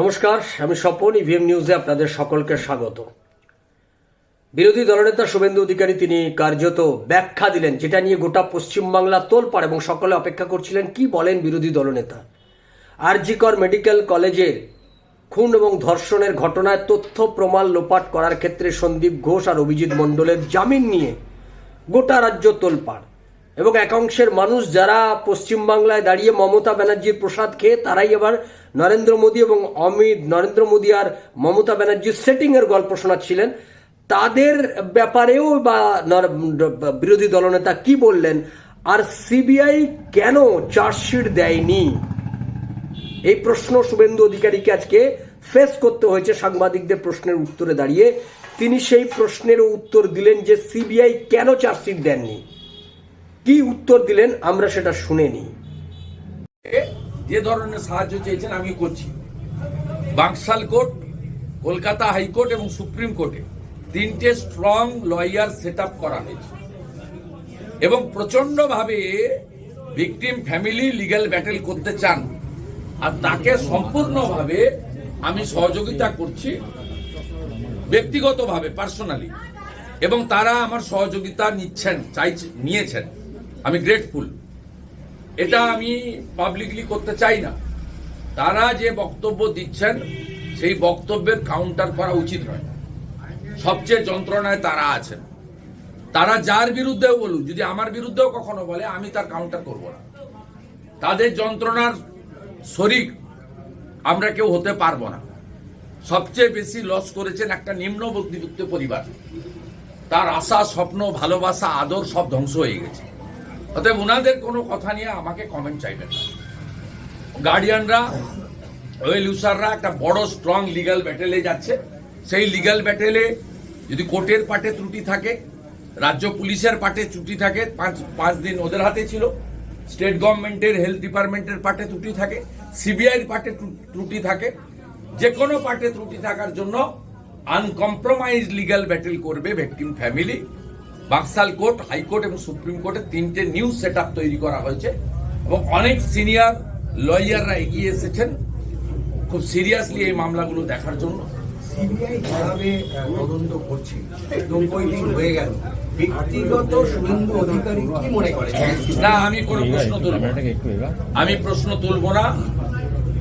নমস্কার, আমি স্বপন ইভিএম নিউজে আপনাদের সকলকে স্বাগত। বিরোধী দলনেতা শুভেন্দু অধিকারী তিনি কার্যত ব্যাখ্যা দিলেন, যেটা নিয়ে গোটা পশ্চিমবাংলা তোলপাড় এবং সকলে অপেক্ষা করছিলেন, কি বলেন বিরোধী দলনেতা? আরজিকর মেডিকেল কলেজের খুন এবং ধর্ষণের ঘটনায় তথ্য প্রমাণ লোপাট করার ক্ষেত্রে সন্দীপ ঘোষ আর অভিজিৎ মণ্ডলের জামিন নিয়ে গোটা রাজ্য তোলপাড়। এবং একাংশের মানুষ যারা পশ্চিমবাংলায় দাঁড়িয়ে মমতা ব্যানার্জির প্রসাদ খেয়ে, তারাই এবার নরেন্দ্র মোদী এবং অমিত, নরেন্দ্র মোদী আর মমতা ব্যানার্জির সেটিংয়ের গল্প শোনাচ্ছিলেন। তাদের ব্যাপারেও বা বিরোধী দলনেতা কি বললেন? আর সিবিআই কেন চার্জশিট দেয়নি? এই প্রশ্ন শুভেন্দু অধিকারীকে আজকে ফেস করতে হয়েছে। সাংবাদিকদের প্রশ্নের উত্তরে দাঁড়িয়ে তিনি সেই প্রশ্নের উত্তর দিলেন যে সিবিআই কেন চার্জশিট দেননি। কি উত্তর দিলেন আমরা সেটা শুনে নিই। যে ধরনের সাহায্য চেয়েছেন, আমি করছি। Bankshall court, Kolkata high court এবং সুপ্রিম কোর্টে তিনটে স্ট্রং লয়ার সেট করা হয়েছে। এবং প্রচন্ডভাবে ভিকটিম ফ্যামিলি লিগ্যাল ব্যাটেল করতে চান। আর তাকে সম্পূর্ণভাবে আমি সহযোগিতা করছি, ব্যক্তিগতভাবে পার্সোনালি এবং তারা আমার সহযোগিতা নিচ্ছেন চাই নিয়েছেন। আমি গ্রেটফুল এটা আমি পাবলিকলি করতে চাই না। তারা যে বক্তব্য দিচ্ছেন, সেই বক্তব্যের কাউন্টার করা উচিত নয়। সবচেয়ে যন্ত্রণায় তারা আছেন। তারা যার বিরুদ্ধেও বলুন, যদি আমার বিরুদ্ধেও কখনো বলে, আমি তার কাউন্টার করব না। তাদের যন্ত্রণার শরিক আমরা কেউ হতে পারব না। সবচেয়ে বেশি লস করেছেন একটা নিম্ন মধ্যবিত্ত পরিবার। তার আশা, স্বপ্ন, ভালোবাসা, আদর সব ধ্বংস হয়ে গেছে। অতএব ওনাদের কোনো কথা নিয়ে আমাকে কমেন্ট চাইবেন না। গার্ডিয়ানরা ওয়েল ইউসাররা একটা বড় স্ট্রং লিগ্যাল ব্যাটেলে যাচ্ছে। সেই লিগ্যাল ব্যাটেলে যদি কোর্টের পাটে ত্রুটি থাকে, রাজ্য পুলিশের পাটে ত্রুটি থাকে, পাঁচ পাঁচ দিন ওদের হাতে ছিল। স্টেট গভর্নমেন্টের হেলথ ডিপার্টমেন্টের পাটে ত্রুটি থাকে সিবিআইয়ের পাটে ত্রুটি থাকে। যে কোনো পাটে ত্রুটি থাকার জন্য আনকম্প্রোমাইজ লিগ্যাল ব্যাটেল করবে victim family Bankshall court high court এবং সুপ্রিম কোর্টে তিনটে নিউ সেট তৈরি করা হয়েছে এবং অনেক সিনিয়র লয়াররা এগিয়ে এসেছেন। খুব সিরিয়াসলি এই মামলাগুলো দেখার জন্য। সিবিআই যেভাবে তদন্ত করছে নব্বই দিন হয়ে গেল। ব্যক্তিগত শুভেন্দু অধিকারী কি মনে করেন না আমি কোনো প্রশ্ন তুলব না। আমি প্রশ্ন তুলব না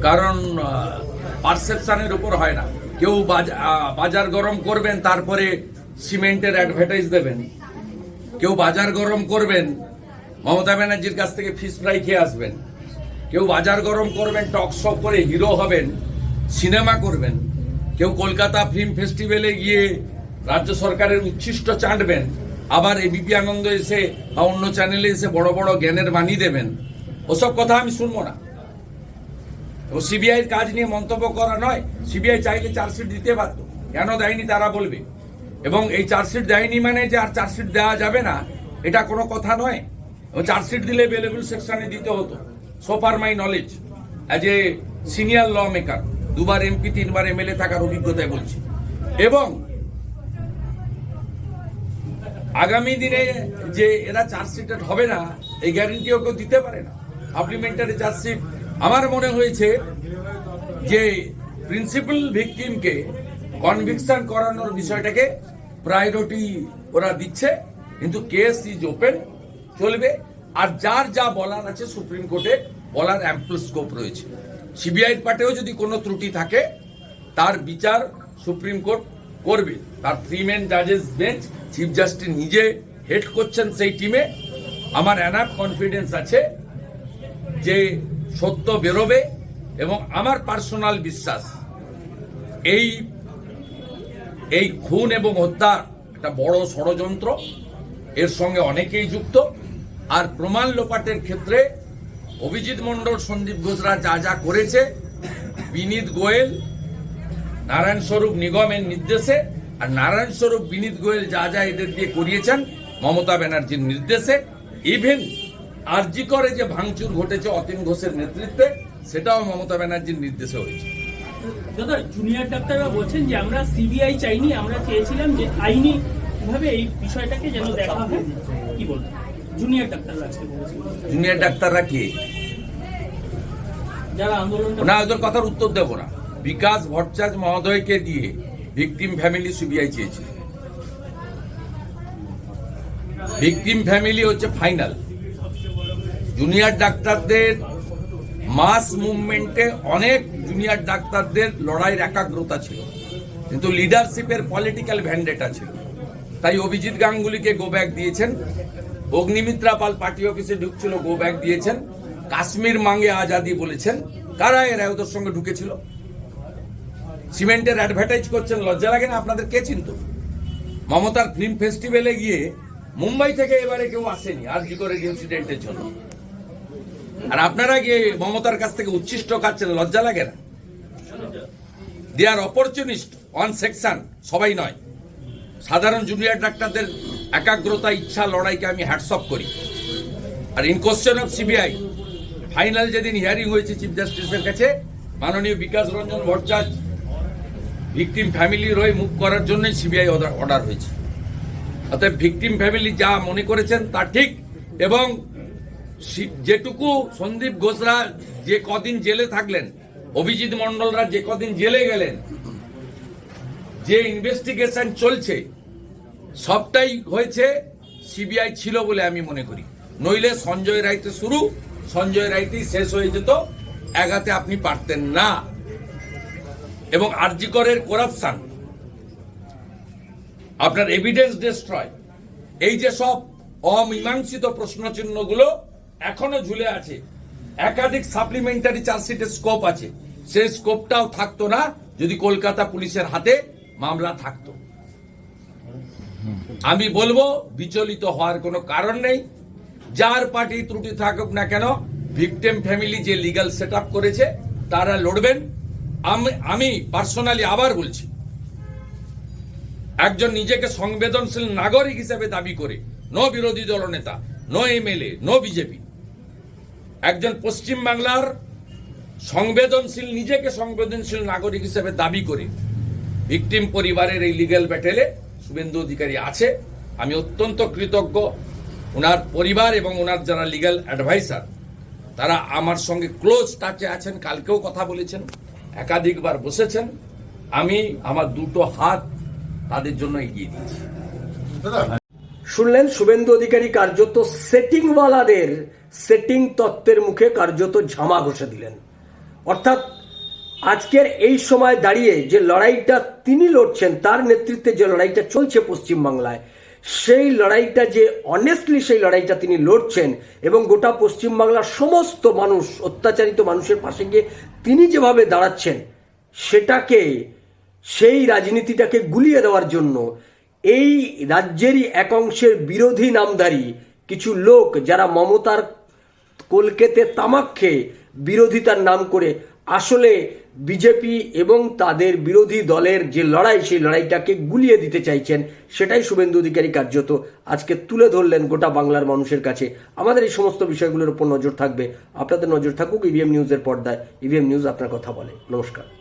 কারণ পারসেপশনের উপর হয় না। কেউ বাজ- বাজার গরম করবেন তারপরে সিমেন্টের অ্যাডভার্টাইজ দেবেন। কেউ বাজার গরম করবেন, মমতা ব্যানার্জির কাছ থেকে ফিস ফ্রাই খেয়ে আসবেন। কেউ বাজার গরম করবেন টক শপ করে হিরো হবেন সিনেমা করবেন। কেউ কলকাতা ফিল্ম ফেস্টিভ্যালে গিয়ে রাজ্য সরকারের উচ্ছিষ্ট চাটবেন, আবার এবিপি আনন্দ এসে বা অন্য চ্যানেলে এসে বড় বড় জ্ঞানের বাণী দেবেন। ওসব কথা আমি শুনব না। ও সিবিআইয়ের কাজ নিয়ে মন্তব্য করা নয় সিবিআই চাইলে চার্জশিট দিতে পারত কেন দেয়নি তারা বলবে? এবং এই চার্জশিট দেয়নি মানে যে আর চার্জশিট দেওয়া যাবে না, এটা কোনো কথা নয়। এবং চার্জশিট দিলে বেলেবল সেকশনে দিতে হতো। So far my knowledge as a senior law maker দুবার এমপি তিনবার এমএলএ থাকার অভিজ্ঞতায় বলছি। এবং আগামী দিনে যে এরা চার্জশিটেড হবে না, এই গ্যারেন্টিও কেউ দিতে পারে না। সাপ্লিমেন্টারি চার্জশিট, আমার মনে হয়েছে যে প্রিন্সিপাল ভিকটিমকে কনভিকশন করানোর বিষয়টাকে প্রায়োরিটি ওরা দিচ্ছে, কিন্তু কেস ইজ ওপেন চলবে। আর যার যা বলার আছে সুপ্রিম কোর্টে, বলার অ্যাম্পল স্কোপ রয়েছে। সিবিআই পার্টেও যদি কোনো ত্রুটি থাকে, তার বিচার সুপ্রিম কোর্ট করবে। তার থ্রি মেন জাজেস বেঞ্চ চিফ জাস্টিস নিজে হেড করছেন সেই টিমে আমার অ্যানাপ কনফিডেন্স আছে যে সত্য বেরোবে এবং আমার পার্সোনাল বিশ্বাস, এই এই খুন এবং হত্যা একটা বড় ষড়যন্ত্র। এর সঙ্গে অনেকেই যুক্ত। আর প্রমাণ লোপাটের ক্ষেত্রে অভিজিৎ মণ্ডল, সন্দীপ ঘোষরা যা যা করেছে, বিনীত গোয়েল, নারায়ণ স্বরূপ নিগমের নির্দেশে, আর নারায়ণ স্বরূপ, বিনীত গোয়েল যা যা এদের দিয়ে করিয়েছেন, মমতা ব্যানার্জির নির্দেশে। ইভেন আরজি করে যে ভাঙচুর ঘটেছে অতীন ঘোষের নেতৃত্বে, সেটাও মমতা ব্যানার্জির নির্দেশে হয়েছে। দাদা জুনিয়র ডাক্তাররা বলছেন যে আমরা সিবিআই চাইনি আমরা চেয়েছিলাম যে আইনি ভাবে এই বিষয়টাকে যেন দেখা হয়। কি বলব জুনিয়র ডাক্তাররা আজকে জুনিয়র ডাক্তাররা কে? যারা আন্দোলনটা না ওদের কথার উত্তর দেবো না। বিকাশ ভট্টাচার্য মহোদয়কে দিয়ে ভিকটিম ফ্যামিলি সিবিআই চেয়েছিল ভিকটিম ফ্যামিলি হচ্ছে ফাইনাল জুনিয়র ডাক্তারদের মাস মুভমেন্টে অনেক জুনিয়র ডাক্তারদের লড়াইয়ের একাগ্রতা ছিল। কিন্তু লিডারশিপের পলিটিক্যাল ভ্যান্ডেটা ছিল। তাই অভিজিৎ গাঙ্গুলিকে গো ব্যাক দিয়েছেন। অগ্নিমিত্রা পাল পার্টি অফিসে ঢুকছিল গো ব্যাক দিয়েছেন। কাশ্মীর মাঙ্গে আজাদি বলেছেন, কারা এরা ওদের সঙ্গে ঢুকেছিল? সিমেন্টের অ্যাডভার্টাইজ করছেন, লজ্জা লাগে না আপনাদের? কে চিনত? মমতার ফিল্ম ফেস্টিভ্যালে গিয়ে মুম্বাই থেকে এবারে কেউ আসেনি, আর জি করে ইনসিডেন্টের জন্য? আর আপনারা গিয়ে মমতার কাছ থেকে উচ্ছিষ্ট খাচ্ছেন লজ্জা লাগে না? They are opportunist one section সবাই নয়। সাধারণ জুনিয়র ডাক্তারদের একাগ্রতা, ইচ্ছা, লড়াইকে আমি হ্যাটসঅপ করি। আর in question of CBI final যেদিন হিয়ারিং হয়েছে চিফ জাস্টিসের কাছে, মাননীয় বিকাশ রঞ্জন ভট্টাচার্য ভিকটিম ফ্যামিলির হয়ে মুখ করার জন্যই সিবিআই অর্ডার হয়েছে। অতএব ভিকটিম ফ্যামিলি যা মনে করেছেন তা ঠিক এবং যেটুকু সন্দীপ ঘোষরা যে কদিন জেলে থাকলেন, অভিজিৎ মন্ডলরা যে কদিন জেলে গেলেন, যে ইনভেস্টিগেশন চলছে, সবটাই হয়েছে সিবিআই ছিল বলে আমি মনে করি। নইলে সঞ্জয় রাইতে শুরু, সঞ্জয় রাইতেই শেষ হয়ে যেত এগাতে আপনি পারতেন না। এবং আরজিকরের করাপশন আপনার এভিডেন্স ডিস্ট্রয় এই যে সব অমীমাংসিত প্রশ্নচিহ্নগুলো এখনও ঝুলে আছে। একাধিক সাপ্লিমেন্টারি চার্জশিটের স্কোপ আছে। সেই স্কোপটাও থাকতো না, যদি কলকাতা পুলিশের হাতে মামলা থাকতো। আমি বলব, বিচলিত হওয়ার কোনো কারণ নেই। যার পার্টি ত্রুটি থাকুক না কেন ভিকটেম ফ্যামিলি যে লিগাল সেট করেছে, তারা লড়বেন। আমি পার্সোনালি আবার বলছি, একজন নিজেকে সংবেদনশীল নাগরিক হিসেবে দাবি করে নো বিরোধী দলনেতা নো এমএলএ নো বিজেপি একজন পশ্চিম বাংলার সংবেদনশীল, নিজেকে সংবেদনশীল নাগরিক হিসেবে দাবি করে ভিকটিম পরিবারের এই লিগ্যাল ব্যাটেলে শুভেন্দু অধিকারী আছে। আমি অত্যন্ত কৃতজ্ঞ। ওনার পরিবার এবং ওনার যারা লিগ্যাল অ্যাডভাইসার তারা আমার সঙ্গে ক্লোজ টাচে আছেন, কালকেও কথা বলেছেন, একাধিকবার বসেছেন। আমি আমার দুটো হাত তাদের জন্য এগিয়ে দিয়েছি। শুনলেন শুভেন্দু অধিকারী কার্যত সেটিংওয়ালাদের সেটিং তত্ত্বের মুখে কার্যত ঝামা ঘষে দিলেন। অর্থাৎ আজকের এই সময় দাঁড়িয়ে যে লড়াইটা তিনি লড়ছেন, তার নেতৃত্বে যে লড়াইটা চলছে পশ্চিমবাংলায়, সেই লড়াইটা যে অনেস্টলি সেই লড়াইটা তিনি লড়ছেন এবং গোটা পশ্চিমবাংলার সমস্ত মানুষ, অত্যাচারিত মানুষের পাশে গিয়ে তিনি যেভাবে দাঁড়াচ্ছেন, সেটাকে, সেই রাজনীতিটাকে গুলিয়ে দেওয়ার জন্য এই রাজ্যেরই এক অংশের বিরোধী নামধারী কিছু লোক যারা মমতার কলকেতে তামাক খেয়ে বিরোধিতার নাম করে আসলে বিজেপি এবং তাদের বিরোধী দলের যে লড়াই, সেই লড়াইটাকে গুলিয়ে দিতে চাইছেন, সেটাই শুভেন্দু অধিকারী কার্যত আজকে তুলে ধরলেন গোটা বাংলার মানুষের কাছে। আমাদের এই সমস্ত বিষয়গুলোর উপর নজর থাকবে। আপনাদের নজর থাকুক ইভিএম নিউজের পর্দায়। ইভিএম নিউজ আপনার কথা বলে। নমস্কার।